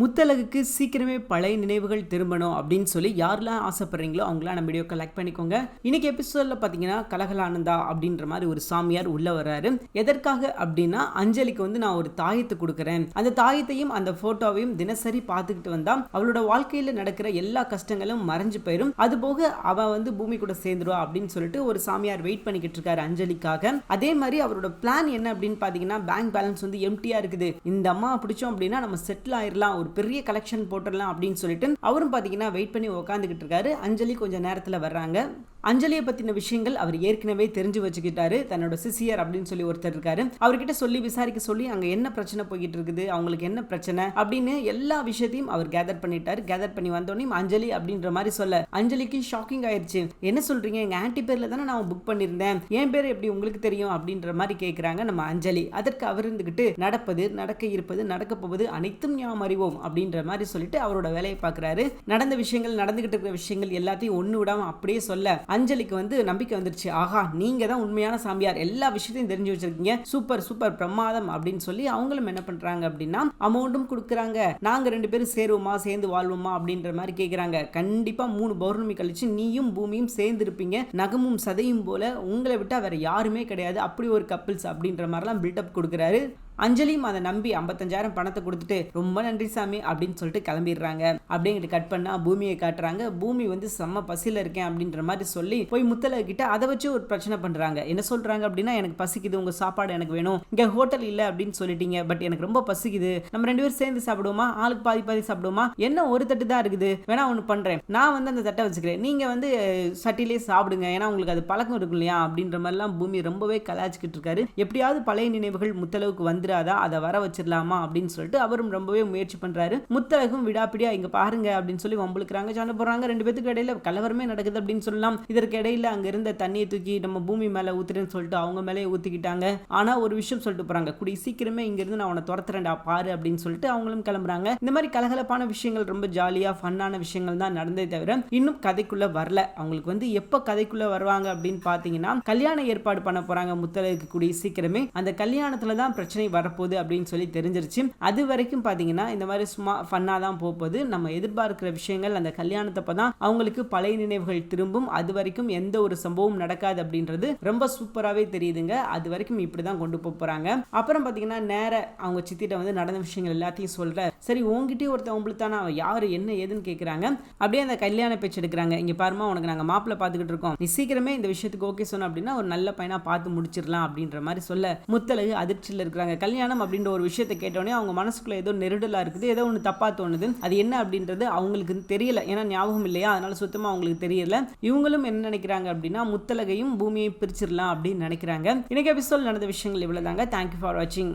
முத்தழகுக்கு சீக்கிரமே பழைய நினைவுகள் திரும்பணும் அப்படின்னு சொல்லி யாரெல்லாம் ஆசைப்படுறீங்களோ அவங்களாம் நம்ம வீடியோ கலெக்ட் பண்ணிக்கோங்க. இன்னைக்கு எபிசோட்ல பார்த்தீங்கன்னா கலகலானந்தா அப்படின்ற மாதிரி ஒரு சாமியார் உள்ள வர்றாரு. எதற்காக அப்படின்னா அஞ்சலிக்கு வந்து நான் ஒரு தாயத்தை கொடுக்குறேன். அந்த தாயத்தையும் அந்த போட்டோவையும் தினசரி பார்த்துக்கிட்டு வந்தா அவளோட வாழ்க்கையில் நடக்கிற எல்லா கஷ்டங்களும் மறைஞ்சு போயிடும் அது போக அவ வந்து பூமி கூட சேர்ந்துருவா அப்படின்னு சொல்லிட்டு ஒரு சாமியார் வெயிட் பண்ணிக்கிட்டு இருக்காரு அஞ்சலிக்காக. அதே மாதிரி அவரோட பிளான் என்ன அப்படின்னு பார்த்தீங்கன்னா பேங்க் பேலன்ஸ் வந்து எம்டியா இருக்குது. இந்த அம்மா பிடிச்சோம் அப்படின்னா நம்ம செட்டில் ஆயிரலாம். ஒரு பெரிய கலெக்ஷன் போட்டுடலாம் அப்படின்னு சொல்லிட்டு அவரும் பார்த்தீங்கன்னா வெயிட் பண்ணி உட்காந்துக்கிட்டு இருக்காரு. அஞ்சலி கொஞ்சம் நேரத்தில் வர்றாங்க. அஞ்சலியை பற்றின விஷயங்கள் அவர் ஏற்கனவே தெரிஞ்சு வச்சுக்கிட்டாரு. தன்னோட சிசியர் அப்படின்னு சொல்லி ஒருத்தர் இருக்காரு. அவர்கிட்ட சொல்லி விசாரிக்க சொல்லி அங்கே என்ன பிரச்சனை போய்கிட்டு இருக்குது அவங்களுக்கு என்ன பிரச்சனை அப்படின்னு எல்லா விஷயத்தையும் அவர் கேதர் பண்ணிட்டாரு. கேதர் பண்ணி வந்தோடனே அஞ்சலி அப்படின்ற மாதிரி சொல்ல அஞ்சலிக்கு ஷாக்கிங் ஆயிடுச்சு என்ன சொல்றீங்க? எங்க ஆன்டி பேர்ல தானே நான் புக் பண்ணியிருந்தேன். என் பேர் எப்படி உங்களுக்கு தெரியும்? அப்படின்ற மாதிரி கேட்குறாங்க நம்ம அஞ்சலி. அதற்கு அவர் இருந்துகிட்டு நடப்பது நடக்க இருப்பது நடக்க போவது அனைத்தும் ஞாபகம் அறிவோம் அப்படின்ற மாதிரி சொல்லிட்டு அவரோட வேலையை பார்க்குறாரு. நடந்த விஷயங்கள் நடந்துகிட்டு இருக்கிற விஷயங்கள் எல்லாத்தையும் ஒன்று விடாமல் அப்படியே சொல்ல அஞ்சலிக்கு வந்து நம்பிக்கை வந்துருச்சு. ஆஹா நீங்க தான் உண்மையான சாமியார். எல்லா விஷயத்தையும் தெரிஞ்சு வச்சிருக்கீங்க. சூப்பர் சூப்பர் பிரமாதம் அப்படின்னு சொல்லி அவங்களும் என்ன பண்றாங்க அப்படின்னா அமௌண்ட்டும் கொடுக்குறாங்க. நாங்க ரெண்டு பேரும் சேருவோமா சேர்ந்து வாழ்வோமா அப்படின்ற மாதிரி கேட்குறாங்க கண்டிப்பா மூணு பௌர்ணமி கழிச்சு நீயும் பூமியும் சேர்ந்து இருப்பீங்க நகமும் சதையும் போல உங்களை விட்டா வேற யாருமே கிடையாது. அப்படி ஒரு கப்பிள்ஸ் அப்படின்ற மாதிரிலாம் பில்டப் கொடுக்குறாரு. அஞ்சலியும் அதை நம்பி ஐம்பத்தஞ்சாயிரம் பணத்தை கொடுத்துட்டு ரொம்ப நன்றி சாமி அப்படின்னு சொல்லிட்டு கிளம்பிடுறாங்க. அப்படிங்கிட்டு கட் பண்ணா பூமியை காட்டுறாங்க. பூமி வந்து செம்ம பசியில் இருக்கேன் அப்படின்ற மாதிரி சொல்லி போய் முத்தலை கிட்ட அதை வச்சு ஒரு பிரச்சனை பண்றாங்க. என்ன சொல்றாங்க அப்படின்னா எனக்கு பசிக்குது உங்க சாப்பாடு எனக்கு வேணும். இங்க ஹோட்டல் இல்லை அப்படின்னு சொல்லிட்டீங்க. பட் எனக்கு ரொம்ப பசிக்குது. நம்ம ரெண்டு பேரும் சேர்ந்து சாப்பிடுவோமா? ஆளுக்கு பாதி பாதி சாப்பிடுவோமா? என்ன ஒரு தட்டு தான் இருக்குது. வேணா ஒன்று பண்றேன். நான் வந்து அந்த தட்டை வச்சுக்கிறேன். நீங்க வந்து சட்டிலே சாப்பிடுங்க. ஏன்னா உங்களுக்கு அது பழக்கம் இருக்கும் இல்லையா? அப்படின்ற மாதிரிலாம் பூமி ரொம்பவே கலாச்சிக்கிட்டு இருக்காரு. எப்படியாவது பழைய நினைவுகள் முத்தளவுக்கு வந்துடாதா? அதை வர வச்சிடலாமா? அப்படின்னு சொல்லிட்டு அவரும் ரொம்பவே முயற்சி பண்றாரு. முத்தழகும் விடாப்பிடியா இங்க பாருங்க அப்படின்னு சொல்லி வம்புழுக்கிறாங்க சண்டை போடுறாங்க. ரெண்டு பேத்துக்கு இடையில கலவரமே நடக்குது அப்படின்னு சொல்லலாம். இதற்கு இடையில அங்க இருந்த தண்ணியை தூக்கி நம்ம பூமி மேல ஊத்துறேன்னு சொல்லிட்டு அவங்க மேலே ஊத்திக்கிட்டாங்க. ஆனா ஒரு விஷயம் சொல்லிட்டு போறாங்க. குடி சீக்கிரமே இங்க இருந்து நான் உன்னை துரத்துறேன்டா பாரு அப்படின்னு சொல்லிட்டு அவங்களும் கிளம்புறாங்க. இந்த மாதிரி கலகலப்பான விஷயங்கள் ரொம்ப ஜாலியா ஃபன்னான விஷயங்கள் தான் நடந்தே தவிர இன்னும் கதைக்குள்ள வரல. அவங்களுக்கு வந்து எப்போ கதைக்குள்ள வருவாங்க அப்படின்னு பாத்தீங்கன்னா கல்யாண ஏற்பாடு பண்ண போறாங்க முத்தழகுக்கு கூடிய சீக்கிரமே. அந்த கல்யாணத்துல தான் பிரச்சனை வரப்போகுது அப்படின்னு சொல்லி தெரிஞ்சிருச்சு. அது வரைக்கும் பார்த்தீங்கன்னா இந்த மாதிரி சும்மா ஃபன்னாக தான் போகுது. நம்ம எதிர்பார்க்கிற விஷயங்கள் அந்த கல்யாணத்தப்போ தான் அவங்களுக்கு பழைய நினைவுகள் திரும்பும். அது வரைக்கும் எந்த ஒரு சம்பவம் நடக்காது அப்படின்றது ரொம்ப சூப்பராகவே தெரியுதுங்க. அது வரைக்கும் இப்படி தான் கொண்டு போக அப்புறம் பார்த்தீங்கன்னா நேர அவங்க சித்திட்ட வந்து நடந்த விஷயங்கள் எல்லாத்தையும் சொல்கிற சரி உங்ககிட்டயே ஒருத்தன் உங்களுக்கு தானே? அவன் யார்? என்ன? ஏதுன்னு கேட்குறாங்க அப்படியே அந்த கல்யாண பேச்சு எடுக்கிறாங்க. இங்கே பாருமா உனக்கு நாங்கள் மாப்பிள்ளை பார்த்துக்கிட்டு இருக்கோம். நீ சீக்கிரமே இந்த விஷயத்துக்கு ஓகே சொன்ன அப்படின்னா ஒரு நல்ல பையனாக பார்த்து முடிச்சிடலாம் அப்படின்ற மாதிரி சொல்ல முத்தலகு அதிர்ச்சியில் இருக்கிறாங்க. கல்யாணம் அப்படின்ற ஒரு விஷயத்தை கேட்டோடனே அவங்க மனசுக்குள்ள ஏதோ நெருடலா இருக்குது ஏதோ ஒன்று தப்பா தோணுது. அது என்ன அப்படின்றது அவங்களுக்கு தெரியல. ஏன்னா ஞாபகம் இல்லையா? அதனால சுத்தமா அவங்களுக்கு தெரியல. இவங்களும் என்ன நினைக்கிறாங்க அப்படின்னா முத்தலகையும் பூமியை பிரிச்சிடலாம் அப்படின்னு நினைக்கிறாங்க. இன்னைக்கு எபிசோட் நடந்த விஷயங்கள் இவ்வளோதாங்க தேங்க்யூ ஃபார் வாட்சிங்